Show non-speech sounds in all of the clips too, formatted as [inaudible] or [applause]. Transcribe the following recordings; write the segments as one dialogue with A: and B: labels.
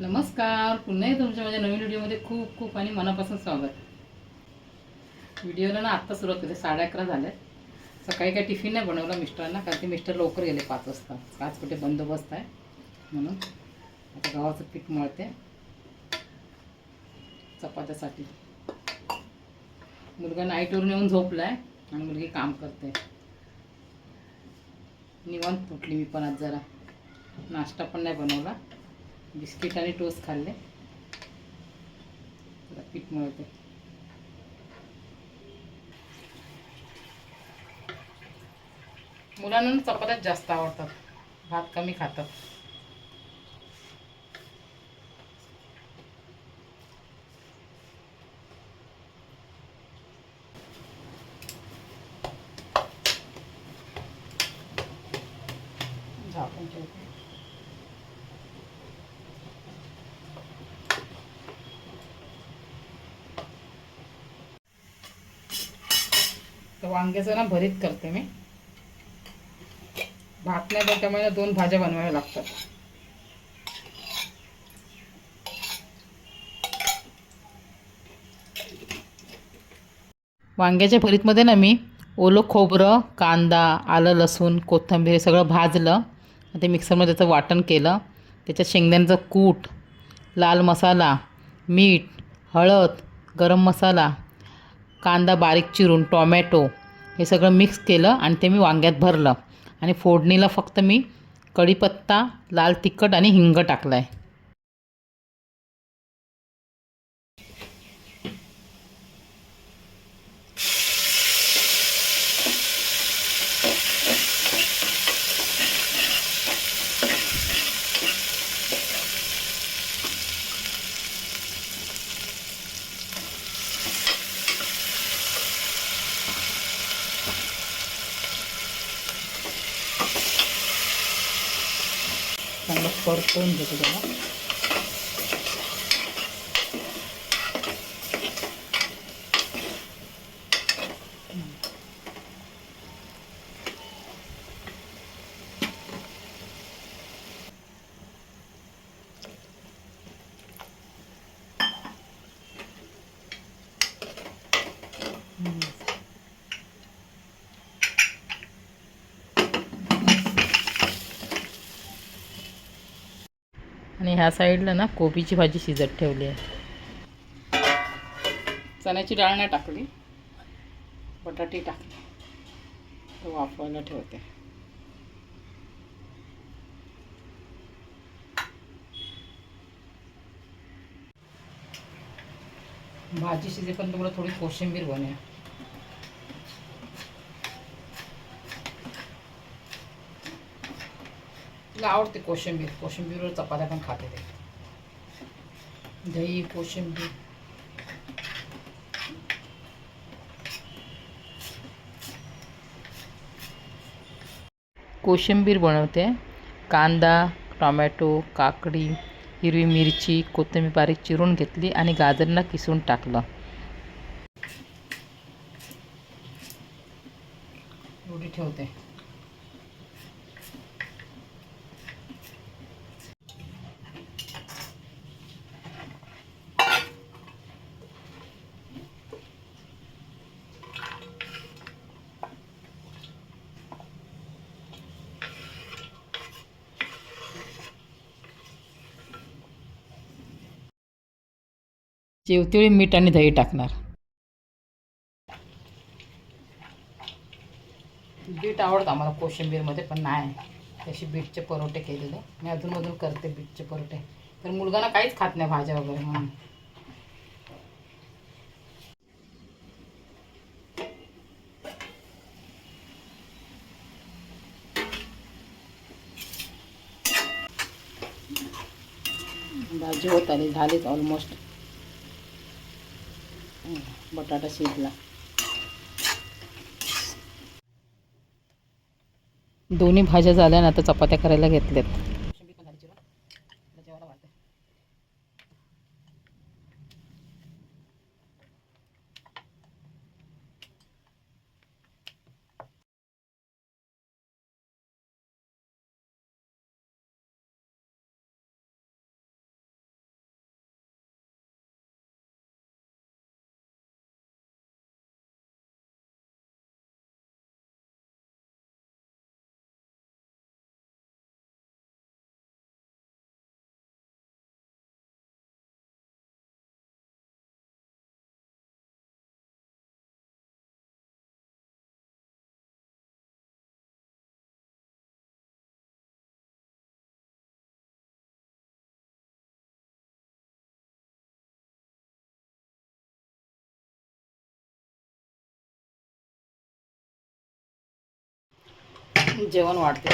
A: नमस्कार. पुन्हा तुमच्या माझ्या नवीन व्हिडिओमध्ये खूप खूप आणि मनापासून स्वागत. व्हिडिओला ना आत्ता सुरुवात होते. साडे अकरा झाले. सकाळी काय टिफिन नाही बनवला मिस्टरांना कारण ते मिस्टर लवकर गेले पाच वाजता. आज कुठे बंदोबस्त आहे म्हणून आता गावाचं पीठ मळते. चपात्यासाठी. मुलगा नाईटवरून येऊन झोपला आहे आणि मुलगी काम करते. निवांत फुटली मी पण आज जरा. नाश्ता पण नाही बनवला. बिस्किट आणि टोस्ट खाल्ले. पीठ मळते. मुलांना चपात्याच जास्त आवडतात. भात कमी खातात झाकून ठेवते तर वांग्याचं ना भरीत करते मी. भात नाही तर त्यामुळे दोन भाज्या बनवाव्या लागतात. वांग्याच्या भरीतमध्ये ना मी ओलं खोबरं कांदा आलं लसूण कोथिंबीर हे सगळं भाजलं. ते मिक्सरमध्ये त्याचं वाटण केलं. त्याच्यात शेंगदाण्याचं कूट लाल मसाला मीठ हळद गरम मसाला कांदा बारीक चिरून टॉमॅटो हे सगळं मिक्स केलं आणि ते मी वांग्यात भरलं. आणि फोडणीला फक्त मी कढीपत्ता लाल तिखट आणि हिंग टाकलं आहे चांगलं परतवून घेतो ह्या साईडला ना कोबीची भाजी शिजत ठेवली आहे. चण्याची डाळ नाही टाकली. बटाटी टाकली. तर वाफवायला ठेवते. भाजी शिजेपर्यंत मला थोडी कोशिंबीर बनेल तिला आवडते कोशिंबीर. कोशिंबीरवर चपात्या पण खाते ते. दही कोशिंबीर. कोशिंबीर बनवते. कांदा टोमॅटो काकडी हिरवी मिरची कोथिंबीर बारीक चिरून घेतली आणि गाजरला किसून टाकलं एवढी ठेवते जेवतेळी मीठ आणि दही टाकणार. बीट आवडतं आम्हाला कोशिंबीरमध्ये पण नाही. तशी बीटचे परोठे केलेले. मी अधूनमधून करते बीटचे परोठे. तर मुलगाना काहीच खात नाही भाज्या वगैरे म्हणून. भाजी होत आली झालीच ऑलमोस्ट बटाटा शिजला. दोन्ही भाज्या झाल्या ना आता चपात्या करायला घेतल्यात. [coughs] जेवण वाढते.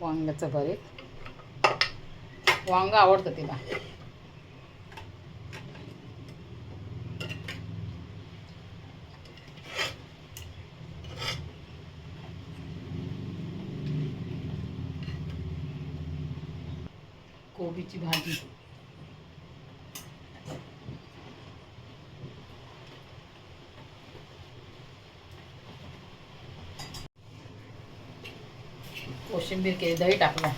A: वांग्याचं भरीत. वांग आवडतं तिला. कोबीची भाजी. कोशिंबीर केली दही टाकलं.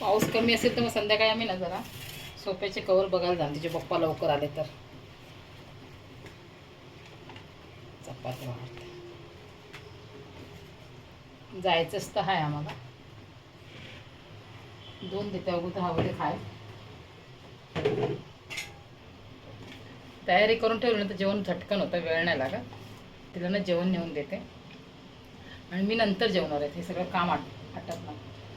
A: पाऊस कमी असेल तर मग संध्याकाळी आम्ही ना जरा सोप्याचे कवर बघायला जाणार तिचे पप्पा लवकर आले तर. चपाती वाढते. जायचंच तर आहे आम्हाला. दोन देते अगोदर हवं खाय. तयारी करून ठेवली ना तर जेवण झटकन होतं वेळ नाही लागत. तिला ना जेवण नेऊन देते. आणि मी नंतर जेवणार आहेत हे सगळं काम आट आटत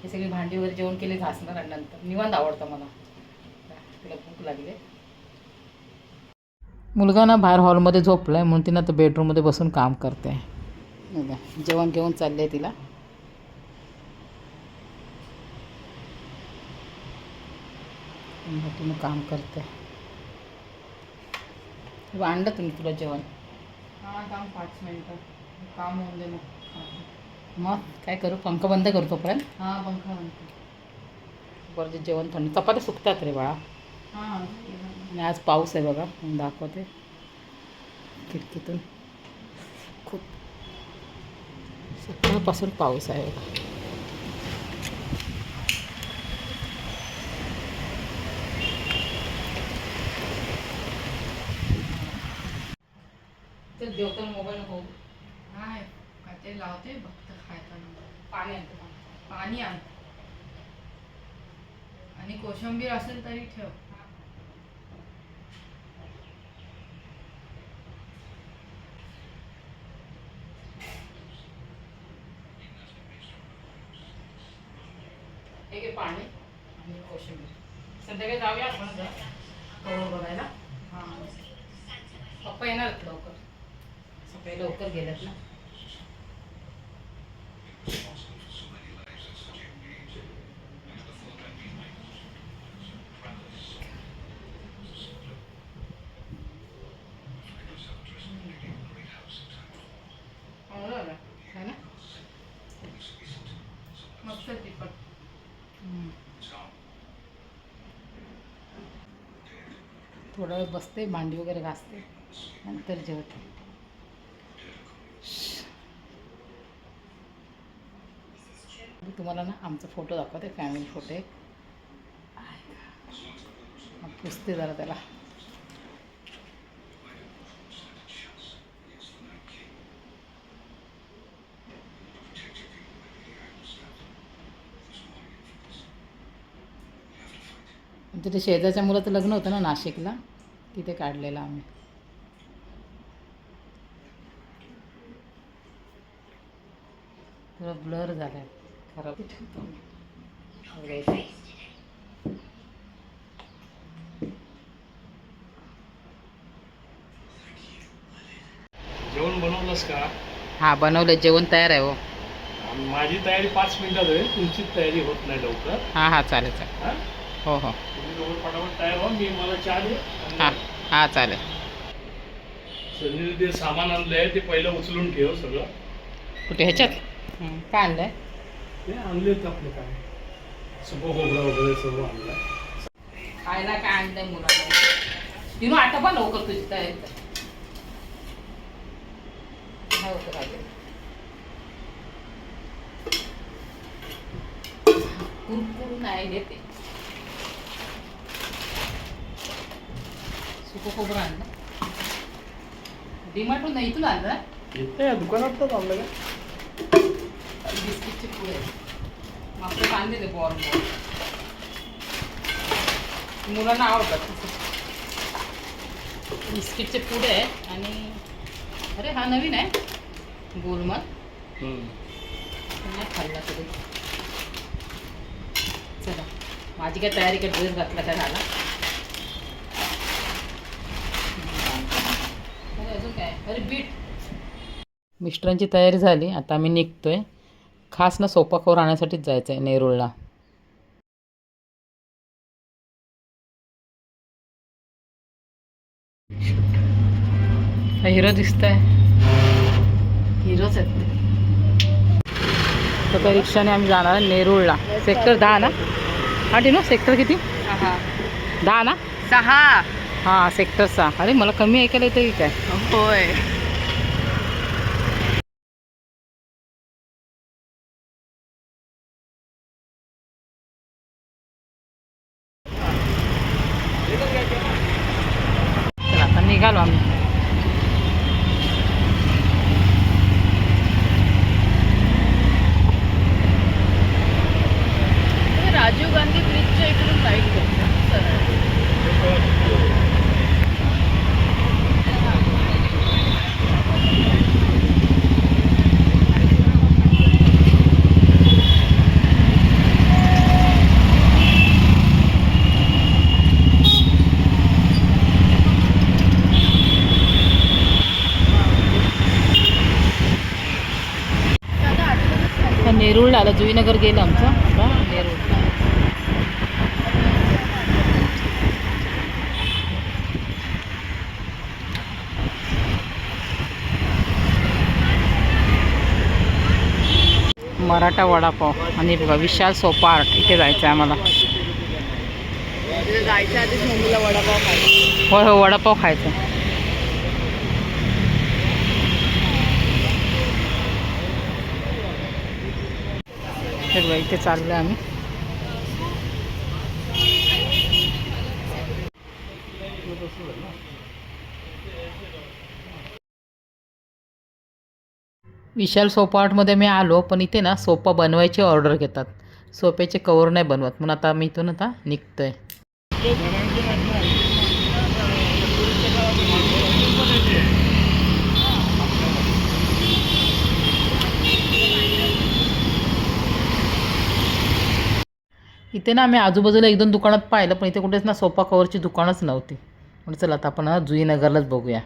A: हे सगळी भांडी वगैरे जेवण केले घासणार आणि नंतर. निवांत आवडतं मला. तिला भूक लागली. मुलगा ना बाहेर हॉलमध्ये झोपला आहे म्हणून तिनं आता बेडरूममध्ये बसून काम करते. जेवण घेऊन चालले तिला. तिनं काम करते आणलं तुम्ही तुला जेवण.
B: हा काम पाच मिनिटं. काम होऊन दे मग.
A: मग काय करू? पंख बंद करू तोपर्यंत?
B: हा पंखा म्हणतो
A: बरं जे जेवण थंड चपात्या सुकतात रे बाळा.
B: हा
A: आणि आज पाऊस आहे बघा मी दाखवते. खिडकीतून. खूप सकाळपासून पाऊस आहे बघा. जेवतो मोबाईल नको
B: काय काय ते लावते फक्त खायला.
A: पाणी आणतो
B: पाणी आण. आणि कोशिंबीर असेल तरी ठेव.
A: हे. घे पाणी आणि कोशिंबीर. संध्याकाळी जाऊया आपण जरा. बघायला.
B: हा.
A: पप्पा येणार आहेत लवकर. सकाळी लवकर गेलेत ना. है
B: मस्त तिखट.
A: थोडा वेळ बसते भांडी वगैरे घासते नंतर जेवते. तुम्हाला ना आमचा फोटो दाखवते फॅमिली फोटो एक मग पुसते जरा त्याला. आमच्या ते शेजारच्या मुलाचं लग्न होतं ना नाशिकला तिथे काढलेलं आम्ही. थोडं ब्लर झालं आहे खराब.
C: जेवण बनवलंस का?
A: हा बनवलं जेवण तयार आहे हो.
C: आणि माझी तयारी पाच मिनिटात होईल. तुमची तयारी होत नाही लवकर.
A: हां हां चालेल चालेल.
C: हा?
A: हो हो.
C: तुम्ही दोघं फटाफट तयार व्हा. मी मला चहा दे
A: हां हां चालेल.
C: संजय ते सामान आणलंय ते पहिलं उचलून ठेव सगळं.
A: कुठे? ह्याच्यात? हं, काय आणलं
C: ते आणलेत आपलं काय. सुपं खोबरं वगैरे सर्व आणलंय.
A: खायला काय आणलंय मुलाला तिनू आटा पण लवकर तुझी तयारी. काय होतं राजे कुरकुर नाही देते सुको खोबरं आणलं. डिमार्टून नाही इथून आणलं
C: दुकानातच आणलं का?
A: बिस्किटचे पुढे मागचे कांदे ते बॉल बॉल मुलांना आवडतात बिस्किटचे पुडे आहे आणि अरे हा नवीन आहे गोलमल नाही खाल्ला कधी चला माझी काय तयारी काय ड्रेस घातला काय झाला अरे अजून काय अरे बीट मिस्टरांची तयारी झाली आता आम्ही निघतोय. खास ना सोपा कवर आणण्यासाठीच जायचं आहे नेरूळला हिरो दिसतंय. हिरोच आहेत ते. तर त्या रिक्षाने आम्ही जाणार आहे नेरूळला. सेक्टर दहा ना? हा टिनो सेक्टर किती? दहा ना?
B: सहा.
A: हां सेक्टर सहा. अरे मला कमी ऐकायला येतं की काय?
B: होय
A: चला आता निघालो आम्ही
B: राजीव गांधी ब्रिजच्या इकडून राईट घ्यायचा
A: आता नेरूळला आलं जुईनगर गेलं आमचं. आता नेरूळला मराठा वडापाव. आणि बघा विशाल सोपार्ट इथे जायचं आहे आम्हाला.
B: जायच्या आधीच मुंबईला वडापाव खायचा
A: होय हो वडापाव खायचा. हे बघा इथे चाललो आम्ही. विशाल सोफा आर्टमध्ये मी आलो पण इथे ना सोफा बनवायची ऑर्डर घेतात. सोफ्याचे कवर नाही बनवत. म्हणून आता मी इथून आता निघतोय. इथे ना आम्ही आजूबाजूला एक दोन दुकानात पाहिलं पण इथे कुठेच ना सोफा कवरची दुकानच नव्हती. म्हणून चला आता आपण जुईनगरलाच बघूया.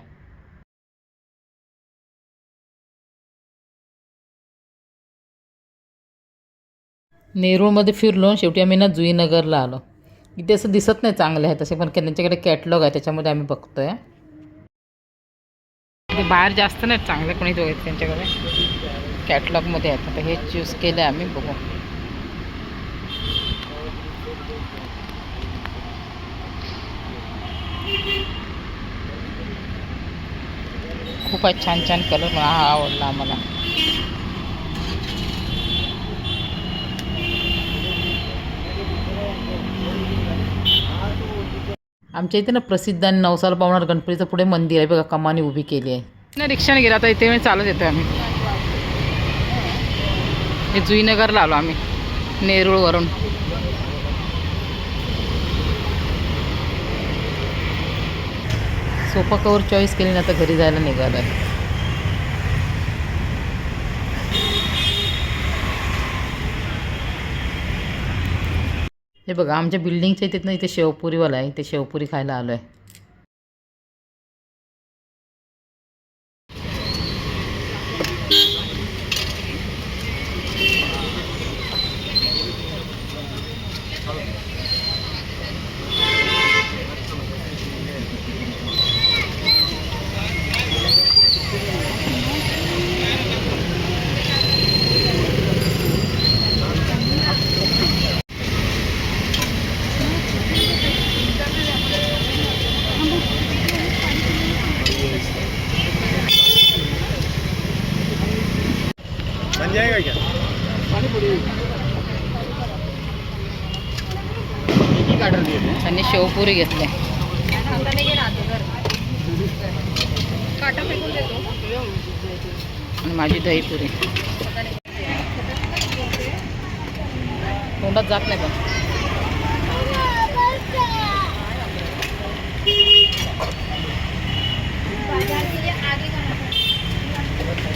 A: नेरूळमध्ये फिरलो आणि शेवटी आम्ही ना जुईनगरला आलो. इथे असं दिसत नाही चांगले आहे तसे पण त्यांच्याकडे कॅटलॉग आहे त्याच्यामध्ये आम्ही बघतोय. ते बाहेर जास्त नाही चांगले कोणी जो आहेत त्यांच्याकडे. कॅटलॉगमध्ये आहेत. आता हे चूज केलं आहे आम्ही बघू. खूपच छान छान कलर मला हा आवडला आम्हाला. आमच्या इथे ना प्रसिद्ध आणि नवसाला पावणार गणपतीचं पुढे मंदिर आहे बघा कमानी उभी केली आहे. ना रिक्षाने गेला आता इथे मी चालत येतो आम्ही. हे जुईनगरला आलो आम्ही नेरूळवरून. सोफा कवर चॉईस केली ना आता घरी जायला निघालं. आहे हे बघा आमच्या बिल्डिंगच्या इथे ना इथे शेवपुरीवाला आहे. इथे शेवपुरी खायला आलो आहे
B: पुरी घेतली.
A: आणि माझी दही पुरी. तोंडात जात नाही का?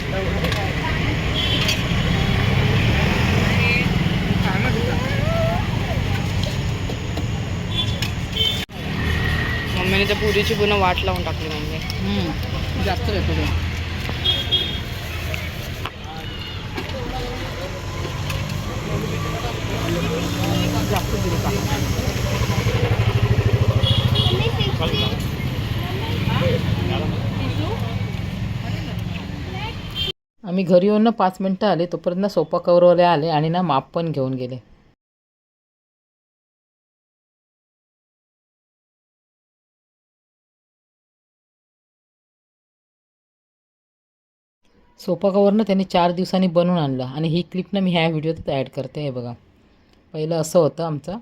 A: Thank you.
B: मम्मीने त्या पुरीची पूर्ण वाट लावून टाकली म्हणजे.
A: मम्मी जास्त येतो जास्त दिली का आम्ही घरी येऊन ना पाच मिनटं आले तोपर्यंत ना सोफा कवरवाले आले आणि ना माप पण घेऊन गेले. सोफा कवर ना त्यांनी चार दिवसांनी बनवून आणलं. आणि ही क्लिप ना मी ह्या व्हिडिओत ॲड करते. हे बघा. पहिलं असं होतं आमचं.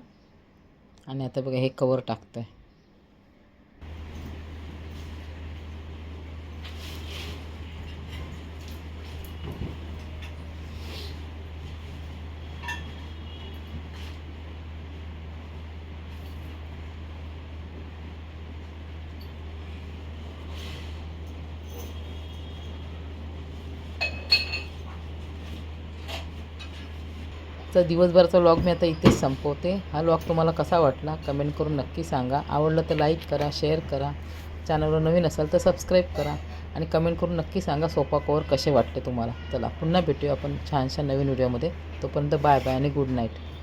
A: आणि आता बघा हे कवर टाकतं आहे तर दिवसभराचा व्लॉग मी आता इथेच संपवते. हा व्लॉग तुम्हाला कसा वाटला कमेंट करून नक्की सांगा. आवडलं तर लाईक करा शेअर करा. चॅनलवर नवीन असाल तर सबस्क्राईब करा. आणि कमेंट करून नक्की सांगा सोफा कवर कसे वाटले तुम्हाला. चला पुन्हा भेटूया आपण छानशा नवीन व्हिडिओमध्ये तोपर्यंत बाय बाय आणि गुड नाईट